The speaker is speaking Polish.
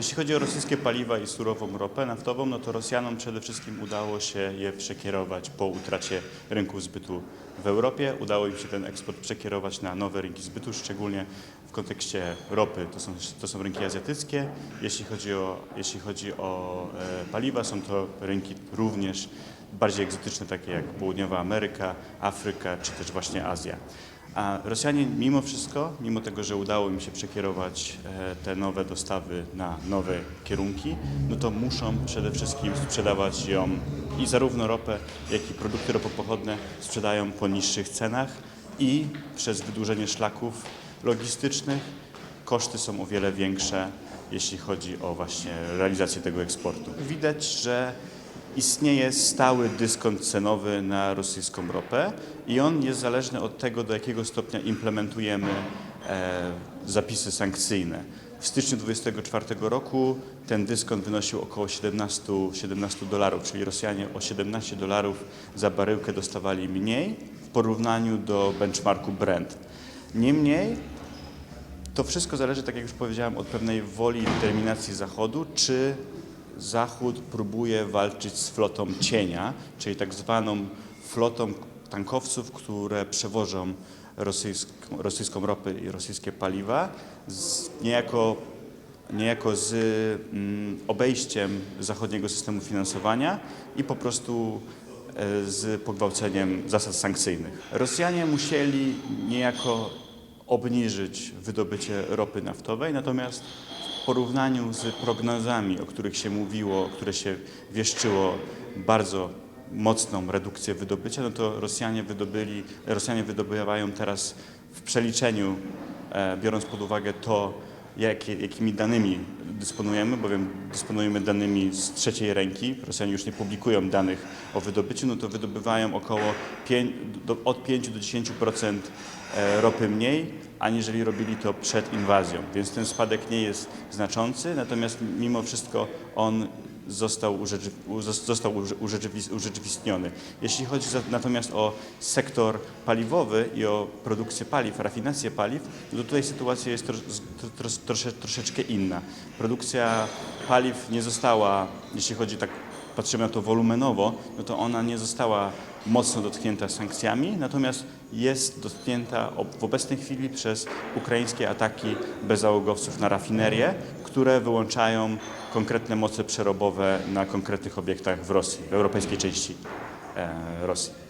Jeśli chodzi o rosyjskie paliwa i surową ropę naftową, no to Rosjanom przede wszystkim udało się je przekierować po utracie rynku zbytu w Europie. Udało im się ten eksport przekierować na nowe rynki zbytu, szczególnie w kontekście ropy to są, to są rynki azjatyckie. Jeśli chodzi o, jeśli chodzi o e, paliwa, są to rynki również bardziej egzotyczne, takie jak Południowa Ameryka, Afryka czy też właśnie Azja. A Rosjanie mimo wszystko, mimo tego, że udało im się przekierować e, te nowe dostawy na nowe kierunki, no to muszą przede wszystkim sprzedawać ją i zarówno ropę, jak i produkty ropopochodne sprzedają po niższych cenach i przez wydłużenie szlaków logistycznych koszty są o wiele większe, jeśli chodzi o właśnie realizację tego eksportu. Widać, że istnieje stały dyskont cenowy na rosyjską ropę i on jest zależny od tego, do jakiego stopnia implementujemy e, zapisy sankcyjne. W styczniu 2024 roku ten dyskont wynosił około 17, 17 dolarów, czyli Rosjanie o 17 dolarów za baryłkę dostawali mniej w porównaniu do benchmarku Brent. Niemniej to wszystko zależy, tak jak już powiedziałem, od pewnej woli i determinacji Zachodu, czy Zachód próbuje walczyć z flotą cienia, czyli tak zwaną flotą tankowców, które przewożą rosyjską, rosyjską ropę i rosyjskie paliwa, z, niejako, niejako z mm, obejściem zachodniego systemu finansowania i po prostu e, z pogwałceniem zasad sankcyjnych. Rosjanie musieli niejako obniżyć wydobycie ropy naftowej, natomiast porównaniu z prognozami, o których się mówiło, które się wieszczyło bardzo mocną redukcję wydobycia, no to Rosjanie wydobyli, Rosjanie wydobywają teraz w przeliczeniu, e, biorąc pod uwagę to, jakie, jakimi danymi dysponujemy, bowiem dysponujemy danymi z trzeciej ręki, Rosjanie już nie publikują danych o wydobyciu, no to wydobywają około 5, do, od 5 do 10% e, ropy mniej, aniżeli robili to przed inwazją. Więc ten spadek nie jest znaczący, natomiast mimo wszystko on został, urzeczy- został urze- urzeczywis- urzeczywistniony. Jeśli chodzi natomiast o sektor paliwowy i o produkcję paliw, rafinację paliw, to tutaj sytuacja jest tro, tro, trosze, troszeczkę inna. Produkcja paliw nie została, jeśli chodzi tak patrzymy na to wolumenowo, no to ona nie została mocno dotknięta sankcjami, natomiast jest dotknięta w obecnej chwili przez ukraińskie ataki bezzałogowców na rafinerie, które wyłączają konkretne moce przerobowe na konkretnych obiektach w Rosji, w europejskiej części e, Rosji.